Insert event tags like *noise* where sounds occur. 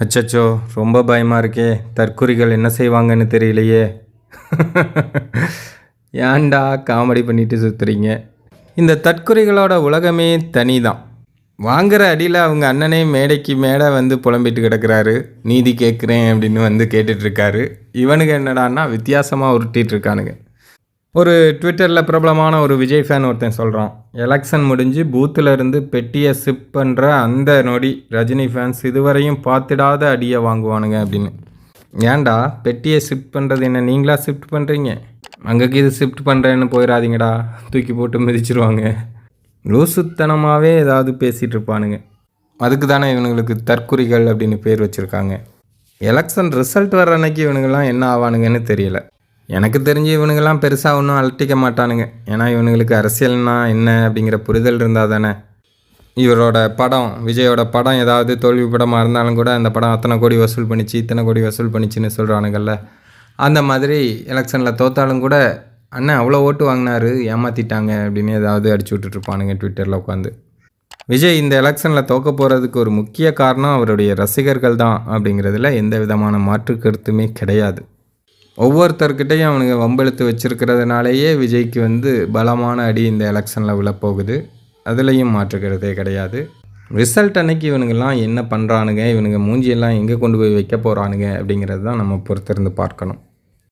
அச்சச்சோ ரொம்ப பயமாக இருக்கே. தற்குறிகள் என்ன செய்வாங்கன்னு தெரியலையே. *laughs* ஏன்டா காமெடி பண்ணிட்டு சுற்றுறீங்க இந்த தற்குறிகளோட உலகமே தனி தான் வாங்குற அடியில் அவங்க அண்ணனே மேடைக்கு மேடை வந்து புலம்பிட்டு கிடக்குறாரு. நீதி கேட்குறேன் அப்படின்னு வந்து கேட்டுட்ருக்காரு இவனுங்க என்னடான்னா வித்தியாசமாக உருட்டிகிட்டு இருக்கானுங்க. ஒரு ட்விட்டரில் பிரபலமான ஒரு விஜய் ஃபேன் ஒருத்தன் சொல்கிறான் எலெக்ஷன் முடிஞ்சு பூத்தில் இருந்து பெட்டியை சிப் பண்ணுற அந்த நொடி ரஜினி ஃபேன்ஸ் இதுவரையும் பார்த்துடாத அடியை வாங்குவானுங்க அப்படின்னு. ஏன்டா? பெட்டியை ஷிஃப்ட் பண்ணுறது என்ன? நீங்களா ஷிஃப்ட் பண்ணுறீங்க அங்கேக்கு இது ஷிஃப்ட் பண்ணுறேன்னு போயிடாதீங்கடா தூக்கி போட்டு மிதிச்சிருவாங்க. லூசுத்தனமாகவே ஏதாவது பேசிகிட்டு இருப்பானுங்க. அதுக்கு தானே இவனுங்களுக்கு தற்குறிகள் அப்படின்னு பேர் வச்சுருக்காங்க. எலெக்ஷன் ரிசல்ட் வர்ற அன்னைக்கு இவனுங்கெல்லாம் என்ன ஆவானுங்கன்னு தெரியல. எனக்கு தெரிஞ்சு இவனுங்கெல்லாம் பெருசாக ஒன்றும் அலட்டிக்க மாட்டானுங்க. ஏன்னா இவனுங்களுக்கு அரசியல்னா என்ன அப்படிங்கிற புரிதல் இருந்தால் தானே. இவரோட படம் விஜயோட படம் ஏதாவது தோல்வி படமாக இருந்தாலும் கூட அந்த படம் அத்தனை கோடி வசூல் பண்ணிச்சு இத்தனை கோடி வசூல் பண்ணிச்சுன்னு சொல்கிறானுங்கள்ல அந்த மாதிரி எலெக்ஷனில் தோத்தாலும் கூட அண்ணன் அவ்வளோ ஓட்டு வாங்கினாரு ஏமாற்றிட்டாங்க அப்படின்னு ஏதாவது அடிச்சு விட்டுட்ருப்பானுங்க ட்விட்டரில் உட்காந்து. விஜய் இந்த எலெக்ஷனில் தோக்க போகிறதுக்கு ஒரு முக்கிய காரணம் அவருடைய ரசிகர்கள் தான் அப்படிங்கிறதுல எந்த விதமான மாற்று கருத்துமே கிடையாது. ஒவ்வொருத்தர்கிட்டையும் அவனுங்க வம்பெழுத்து வச்சுருக்கிறதுனாலேயே விஜய்க்கு வந்து பலமான அடி இந்த எலெக்ஷனில் விழப்போகுது. அதுலேயும் மாற்றுக்கிறதே கிடையாது. ரிசல்ட் அன்னைக்கு இவனுங்கெல்லாம் என்ன பண்ணுறானுங்க இவனுங்க மூஞ்சியெல்லாம் எங்கே கொண்டு போய் வைக்க போகிறானுங்க அப்படிங்கிறது தான் நம்ம பொறுத்திருந்து பார்க்கணும்.